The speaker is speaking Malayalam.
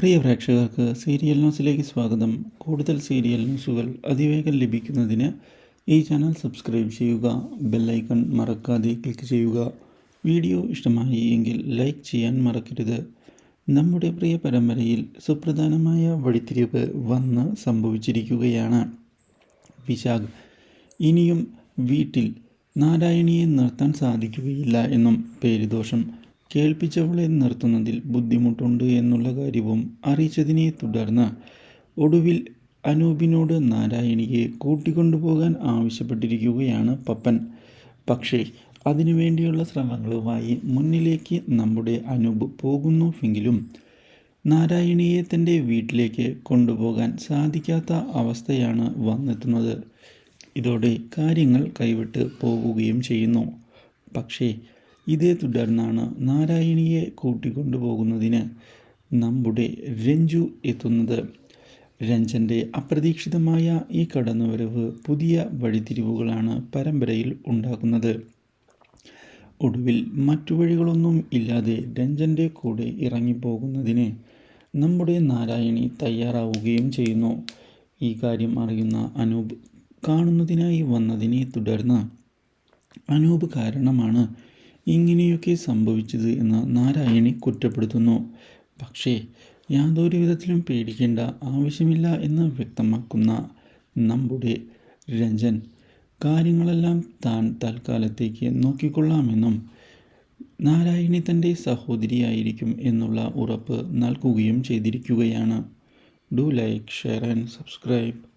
പ്രിയ പ്രേക്ഷകർക്ക് സീരിയൽ ന്യൂസിലേക്ക് സ്വാഗതം. കൂടുതൽ സീരിയൽ ന്യൂസുകൾ അതിവേഗം ലഭിക്കുന്നതിന് ഈ ചാനൽ സബ്സ്ക്രൈബ് ചെയ്യുക ബെല്ലൈക്കൺ മറക്കാതെ ക്ലിക്ക് ചെയ്യുക. വീഡിയോ ഇഷ്ടമായി എങ്കിൽ ലൈക്ക് ചെയ്യാൻ മറക്കരുത്. നമ്മുടെ പ്രിയ പരമ്പരയിൽ സുപ്രധാനമായ വഴിത്തിരിവ് വന്ന് സംഭവിച്ചിരിക്കുകയാണ്. വിശാഖ് ഇനിയും വീട്ടിൽ നാരായണിയെ നിർത്താൻ സാധിക്കുകയില്ല എന്നും പേരുദോഷം. കേൾപ്പിച്ചവളെ നിർത്തുന്നതിൽ ബുദ്ധിമുട്ടുണ്ട് എന്നുള്ള കാര്യവും അറിയിച്ചതിനെ തുടർന്ന് ഒടുവിൽ അനൂപിനോട് നാരായണിയെ കൂട്ടിക്കൊണ്ടുപോകാൻ ആവശ്യപ്പെട്ടിരിക്കുകയാണ് പപ്പൻ. പക്ഷേ അതിനുവേണ്ടിയുള്ള ശ്രമങ്ങളുമായി മുന്നിലേക്ക് നമ്മുടെ അനൂപ് പോകുന്നുവെങ്കിലും നാരായണിയെ തന്റെ വീട്ടിലേക്ക് കൊണ്ടുപോകാൻ സാധിക്കാത്ത അവസ്ഥയാണ് വന്നെത്തുന്നത്. ഇതോടെ കാര്യങ്ങൾ കൈവിട്ട് പോവുകയും ചെയ്യുന്നു. പക്ഷേ ഇതേ തുടർന്നാണ് നാരായണിയെ കൂട്ടിക്കൊണ്ടുപോകുന്നതിന് നമ്മുടെ രഞ്ജു എത്തുന്നത്. രഞ്ജന്റെ അപ്രതീക്ഷിതമായ ഈ കടന്നുവരവ് പുതിയ വഴിതിരിവുകളാണ് പരമ്പരയിൽ ഉണ്ടാക്കുന്നത്. ഒടുവിൽ മറ്റു വഴികളൊന്നും ഇല്ലാതെ രഞ്ജന്റെ കൂടെ ഇറങ്ങിപ്പോകുന്നതിന് നമ്മുടെ നാരായണി തയ്യാറാവുകയും ചെയ്യുന്നു. ഈ കാര്യം അറിയുന്ന അനൂപ് കാണുന്നതിനായി വന്നതിനെ തുടർന്ന് അനൂപ് കാരണമാണ് ഇങ്ങനെയൊക്കെ സംഭവിച്ചത് എന്ന് നാരായണി കുറ്റപ്പെടുത്തുന്നു. പക്ഷേ യാതൊരു വിധത്തിലും പേടിക്കേണ്ട ആവശ്യമില്ല എന്ന് വ്യക്തമാക്കുന്ന നമ്മുടെ രഞ്ജൻ കാര്യങ്ങളെല്ലാം താൻ തൽക്കാലത്തേക്ക് നോക്കിക്കൊള്ളാമെന്നും നാരായണി തന്റെ സഹോദരിയായിരിക്കും എന്നുള്ള ഉറപ്പ് നൽകുകയും ചെയ്തിരിക്കുകയാണ്. Do like share and subscribe.